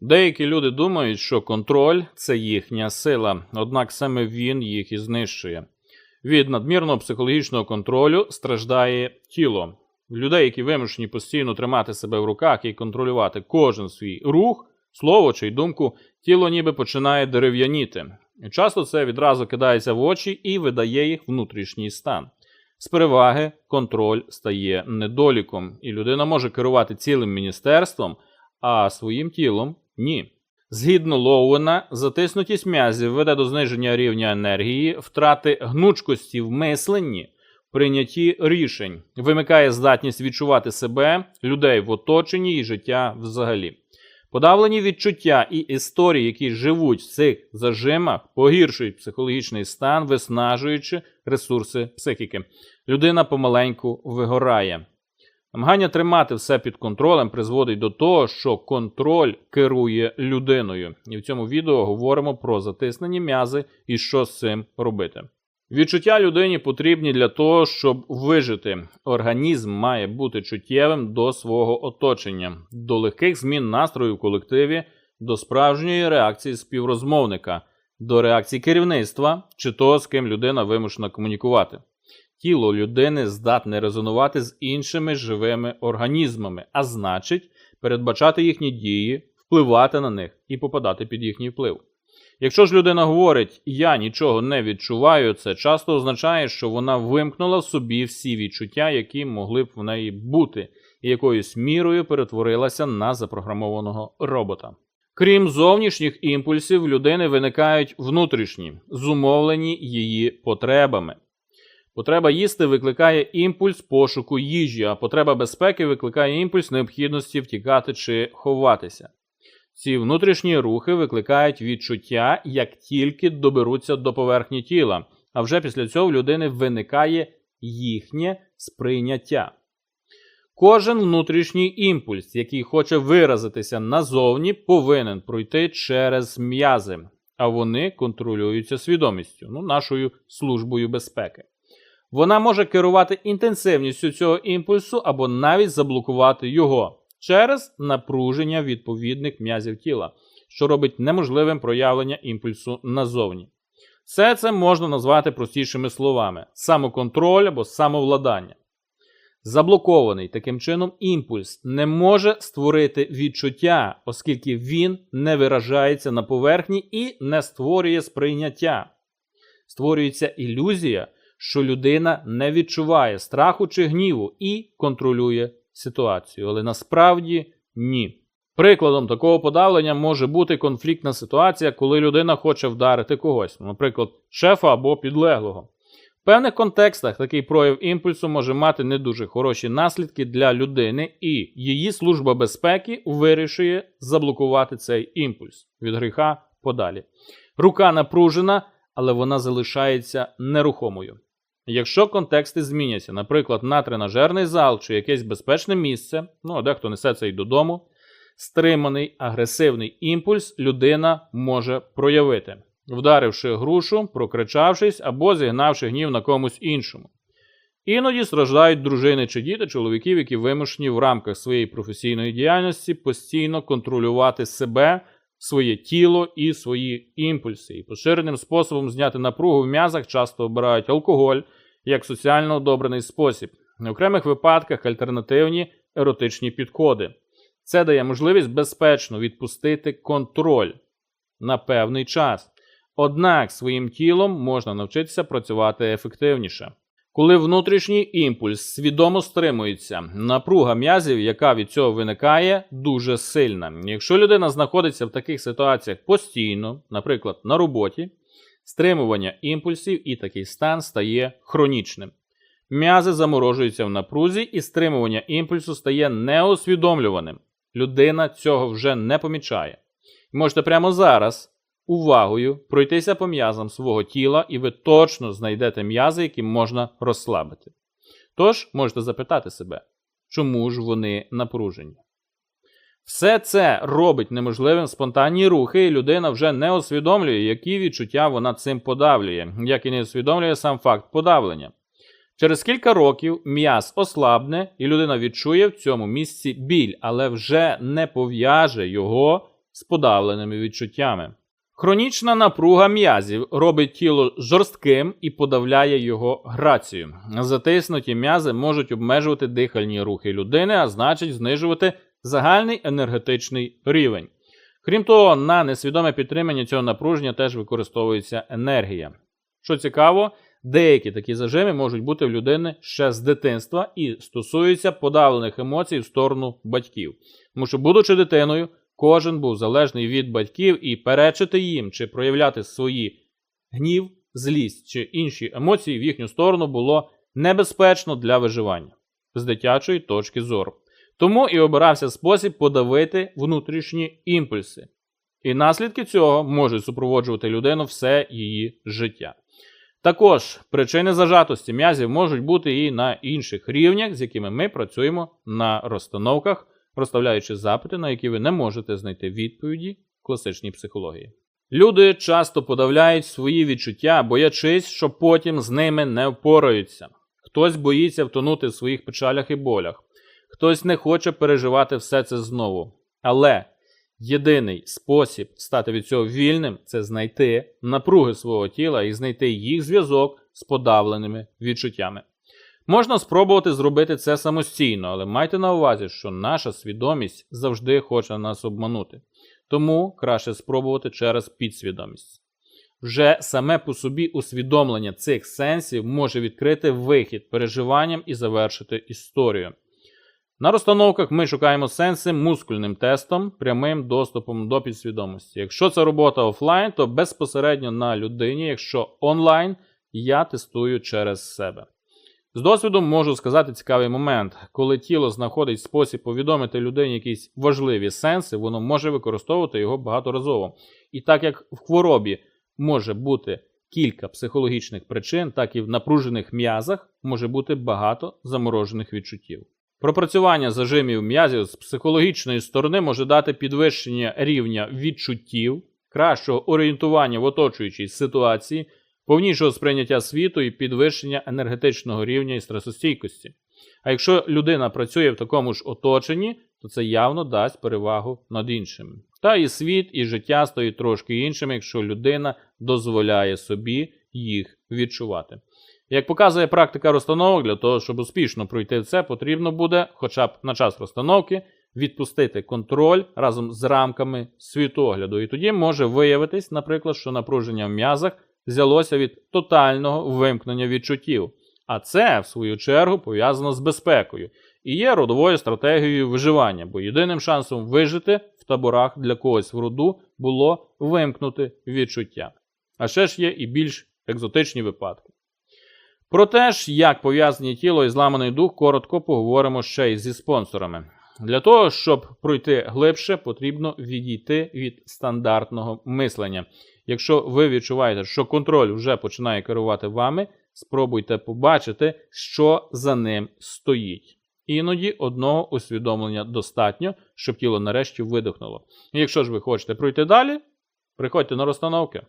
Деякі люди думають, що контроль це їхня сила, однак саме він їх і знищує. Від надмірного психологічного контролю страждає тіло. Людей, які вимушені постійно тримати себе в руках і контролювати кожен свій рух, слово чи думку, тіло ніби починає дерев'яніти. Часто це відразу кидається в очі і видає їх внутрішній стан. З переваги контроль стає недоліком, і людина може керувати цілим міністерством, а своїм тілом ні. Згідно Лоуена, затиснутість м'язів веде до зниження рівня енергії, втрати гнучкості в мисленні, прийнятті рішень, вимикає здатність відчувати себе, людей в оточенні і життя взагалі. Подавлені відчуття і історії, які живуть в цих зажимах, погіршують психологічний стан, виснажуючи ресурси психіки. Людина помаленьку вигорає. Намагання тримати все під контролем призводить до того, що контроль керує людиною. І в цьому відео говоримо про затиснені м'язи і що з цим робити. Відчуття людині потрібні для того, щоб вижити. Організм має бути чуттєвим до свого оточення, до легких змін настрою в колективі, до справжньої реакції співрозмовника, до реакції керівництва чи того, з ким людина вимушена комунікувати. Тіло людини здатне резонувати з іншими живими організмами, а значить, передбачати їхні дії, впливати на них і попадати під їхній вплив. Якщо ж людина говорить я нічого не відчуваю, це часто означає, що вона вимкнула в собі всі відчуття, які могли б в неї бути, і якоюсь мірою перетворилася на запрограмованого робота. Крім зовнішніх імпульсів, людини виникають внутрішні, зумовлені її потребами. Потреба їсти викликає імпульс пошуку їжі, а потреба безпеки викликає імпульс необхідності втікати чи ховатися. Ці внутрішні рухи викликають відчуття, як тільки доберуться до поверхні тіла, а вже після цього в людини виникає їхнє сприйняття. Кожен внутрішній імпульс, який хоче виразитися назовні, повинен пройти через м'язи, а вони контролюються свідомістю, ну, нашою службою безпеки. Вона може керувати інтенсивністю цього імпульсу або навіть заблокувати його через напруження відповідних м'язів тіла, що робить неможливим проявлення імпульсу назовні. Все це можна назвати простішими словами: самоконтроль або самовладання. Заблокований таким чином імпульс не може створити відчуття, оскільки він не виражається на поверхні і не створює сприйняття. Створюється ілюзія, що людина не відчуває страху чи гніву і контролює ситуацію, але насправді ні. Прикладом такого подавлення може бути конфліктна ситуація, коли людина хоче вдарити когось, наприклад, шефа або підлеглого. В певних контекстах такий прояв імпульсу може мати не дуже хороші наслідки для людини, і її служба безпеки вирішує заблокувати цей імпульс від гріха подалі. Рука напружена, але вона залишається нерухомою. Якщо контексти зміняться, наприклад, на тренажерний зал чи якесь безпечне місце, ну а дехто несе це й додому, стриманий агресивний імпульс людина може проявити, вдаривши грушу, прокричавшись або зігнавши гнів на комусь іншому. Іноді страждають дружини чи діти чоловіків, які вимушені в рамках своєї професійної діяльності постійно контролювати себе, своє тіло і свої імпульси. І поширеним способом зняти напругу в м'язах часто обирають алкоголь як соціально одобрений спосіб, в окремих випадках альтернативні еротичні підходи. Це дає можливість безпечно відпустити контроль на певний час. Однак своїм тілом можна навчитися працювати ефективніше. Коли внутрішній імпульс свідомо стримується, напруга м'язів, яка від цього виникає, дуже сильна. Якщо людина знаходиться в таких ситуаціях постійно, наприклад, на роботі, стримування імпульсів і такий стан стає хронічним. М'язи заморожуються в напрузі, і стримування імпульсу стає неосвідомлюваним. Людина цього вже не помічає. Можете прямо зараз увагою пройтися по м'язам свого тіла, і ви точно знайдете м'язи, які можна розслабити. Тож можете запитати себе, чому ж вони напружені? Все це робить неможливим спонтанні рухи, і людина вже не усвідомлює, які відчуття вона цим подавлює, як і не усвідомлює сам факт подавлення. Через кілька років м'яз ослабне, і людина відчує в цьому місці біль, але вже не пов'яже його з подавленими відчуттями. Хронічна напруга м'язів робить тіло жорстким і подавляє його грацію. Затиснуті м'язи можуть обмежувати дихальні рухи людини, а значить знижувати загальний енергетичний рівень. Крім того, на несвідоме підтримання цього напруження теж використовується енергія. Що цікаво, деякі такі зажими можуть бути в людини ще з дитинства і стосуються подавлених емоцій в сторону батьків. Тому що, будучи дитиною, кожен був залежний від батьків і перечити їм чи проявляти свої гнів, злість чи інші емоції в їхню сторону було небезпечно для виживання з дитячої точки зору. Тому і обирався спосіб подавити внутрішні імпульси. І наслідки цього можуть супроводжувати людину все її життя. Також причини зажатості м'язів можуть бути і на інших рівнях, з якими ми працюємо на розстановках, розставляючи запити, на які ви не можете знайти відповіді в класичній психології. Люди часто подавляють свої відчуття, боячись, що потім з ними не впораються. Хтось боїться втонути в своїх печалях і болях, хтось не хоче переживати все це знову. Але єдиний спосіб стати від цього вільним це знайти напруги свого тіла і знайти їх зв'язок з подавленими відчуттями. Можна спробувати зробити це самостійно, але майте на увазі, що наша свідомість завжди хоче нас обманути. Тому краще спробувати через підсвідомість. Вже саме по собі усвідомлення цих сенсів може відкрити вихід переживанням і завершити історію. На розстановках ми шукаємо сенси мускульним тестом, прямим доступом до підсвідомості. Якщо це робота офлайн, то безпосередньо на людині, якщо онлайн, я тестую через себе. З досвіду можу сказати цікавий момент, коли тіло знаходить спосіб повідомити людині якісь важливі сенси, воно може використовувати його багаторазово. І так як в хворобі може бути кілька психологічних причин, так і в напружених м'язах може бути багато заморожених відчуттів. Пропрацювання зажимів м'язів з психологічної сторони може дати підвищення рівня відчуттів, кращого орієнтування в оточуючій ситуації, повнішого сприйняття світу і підвищення енергетичного рівня і стресостійкості. А якщо людина працює в такому ж оточенні, то це явно дасть перевагу над іншими. Та і світ, і життя стають трошки іншими, якщо людина дозволяє собі їх відчувати. Як показує практика розстановок, для того, щоб успішно пройти це, потрібно буде, хоча б на час розстановки, відпустити контроль разом з рамками світогляду. І тоді може виявитись, наприклад, що напруження в м'язах взялося від тотального вимкнення відчуттів. А це, в свою чергу, пов'язано з безпекою і є родовою стратегією виживання, бо єдиним шансом вижити в таборах для когось в роду було вимкнути відчуття. А ще ж є і більш екзотичні випадки. Про те ж, як пов'язані тіло і зламаний дух, коротко поговоримо ще й зі спонсорами. Для того, щоб пройти глибше, потрібно відійти від стандартного мислення. Якщо ви відчуваєте, що контроль вже починає керувати вами, спробуйте побачити, що за ним стоїть. Іноді одного усвідомлення достатньо, щоб тіло нарешті видихнуло. Якщо ж ви хочете пройти далі, приходьте на розстановки.